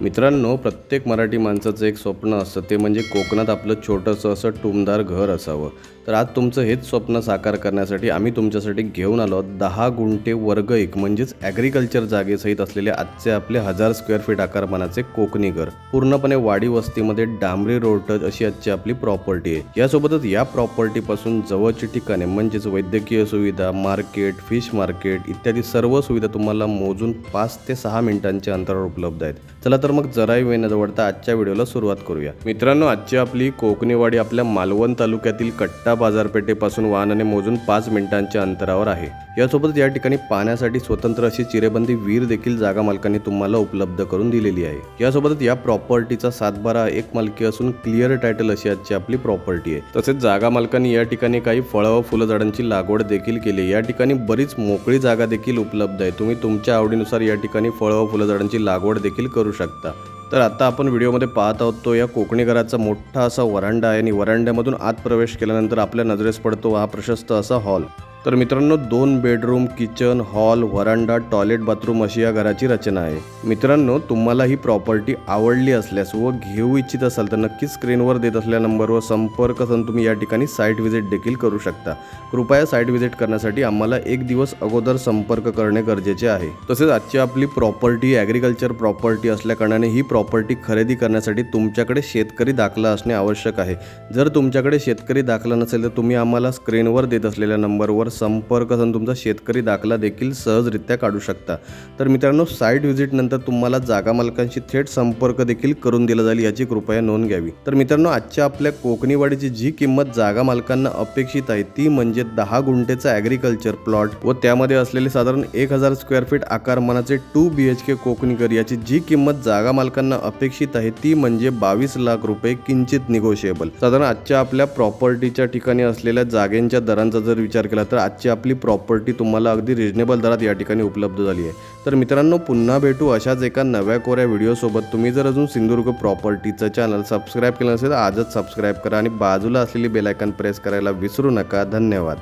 मित्रांनो प्रत्येक मराठी माणसाचं एक स्वप्न असतं. ते म्हणजे कोकणात आपलं छोटंसं असं टुमदार घर असावं. तर आज तुमचं हेच स्वप्न साकार करण्यासाठी आम्ही तुमच्यासाठी घेऊन आलो दहा गुंठे वर्ग एक म्हणजेच ॲग्रिकल्चर जागेसहित असलेले आजचे आपले हजार स्क्वेअर फीट आकारमानाचे कोकणी घर. पूर्णपणे वाडी वस्तीमध्ये डांबरी रोड टच अशी आजची आपली प्रॉपर्टी आहे. यासोबतच या प्रॉपर्टीपासून जवळची ठिकाणे म्हणजेच वैद्यकीय सुविधा मार्केट फिश मार्केट इत्यादी सर्व सुविधा तुम्हाला मोजून पाच ते सहा मिनिटांच्या अंतरावर उपलब्ध आहेत. चला तर मग जराही वेळ न जवळता आजच्या व्हिडिओला सुरुवात करूया. मित्रांनो आजची आपली कोकणीवाडी आपल्या मालवण तालुक्यातील कट्टा बाजारपेठेपासून वाहनाने मोजून पाच मिनिटांच्या अंतरावर आहे. यासोबतच या ठिकाणी पाहण्यासाठी स्वतंत्र अशी चिरेबंदी वीर देखील जागा मालकांनी तुम्हाला उपलब्ध करून दिलेली आहे. यासोबतच या प्रॉपर्टीचा सातबारा एक मालकी असून क्लिअर टायटल अशी आजची आपली प्रॉपर्टी आहे. तसेच जागा मालकांनी या ठिकाणी काही फळं व फुलझाडांची लागवड देखील केली या ठिकाणी बरीच मोकळी जागा देखील उपलब्ध आहे. तुम्ही तुमच्या आवडीनुसार या ठिकाणी फळं व फुलझाडांची लागवड देखील करू शकता. तर आता आपण व्हिडिओमध्ये पाहत आहोत तो या कोकणी घराचा मोठा असा वरांडा आहे आणि वरांड्यामधून आत प्रवेश केल्यानंतर आपल्या नजरेस पडतो हा प्रशस्त असा हॉल. तर मित्रांनो दोन bedroom kitchen hall veranda toilet bathroom अशी या घराची रचना आहे. मित्रांनो तुम्हाला ही प्रॉपर्टी आवडली असल्यास व घेऊ इच्छित असाल तर नक्कीच स्क्रीनवर देत असलेल्या नंबरवर संपर्क साधून तुम्ही या ठिकाणी साईट व्हिजिट देखील करू शकता. कृपया साईट व्हिजिट करण्यासाठी आम्हाला एक दिवस अगोदर संपर्क करणे गरजेचे आहे. तसेच आजची आपली प्रॉपर्टी ॲग्रिकल्चर प्रॉपर्टी असल्याकारणाने ही प्रॉपर्टी खरेदी करण्यासाठी तुमच्याकडे शेतकरी दाखला असणे आवश्यक आहे. जर तुमच्याकडे शेतकरी दाखला नसेल तर तुम्ही आम्हाला स्क्रीनवर देत असलेल्या नंबरवर संपर्क असून तुमचा शेतकरी दाखला देखील सहजरित्या काढू शकता. तर मित्रांनो साईट व्हिजिटनंतर तुम्हाला जागा मालकांशी थेट संपर्क देखील करून दिला जाईल याची कृपया नोंद घ्यावी. तर मित्रांनो आजच्या आपल्या कोकणीवाडीची जी किंमत जागा मालकांना अपेक्षित आहे ती म्हणजे दहा गुंठेचा ॲग्रिकल्चर प्लॉट व त्यामध्ये असलेले साधारण एक हजार square feet आकारमानाचे two B H K Konkanikar याची जी किंमत जागा मालकांना अपेक्षित आहे ती म्हणजे बावीस लाख रुपये किंचित निगोशिएबल साधारण आजच्या आपल्या प्रॉपर्टीच्या ठिकाणी असलेल्या जागेंच्या दरांचा जर विचार केला तर आजची आपली प्रॉपर्टी तुम्हाला अगदी रिजनेबल दरात या ठिकाणी उपलब्ध झाली आहे. तर मित्रांनो पुन्हा भेटू अशाच एका नव्या कोऱ्या व्हिडिओसोबत तुम्ही जर अजून सिंधुदुर्ग प्रॉपर्टीचं चॅनल सबस्क्राईब केलं नसेल तर आजच सबस्क्राईब करा आणि बाजूला असलेली बेलायकन प्रेस करायला विसरू नका. धन्यवाद.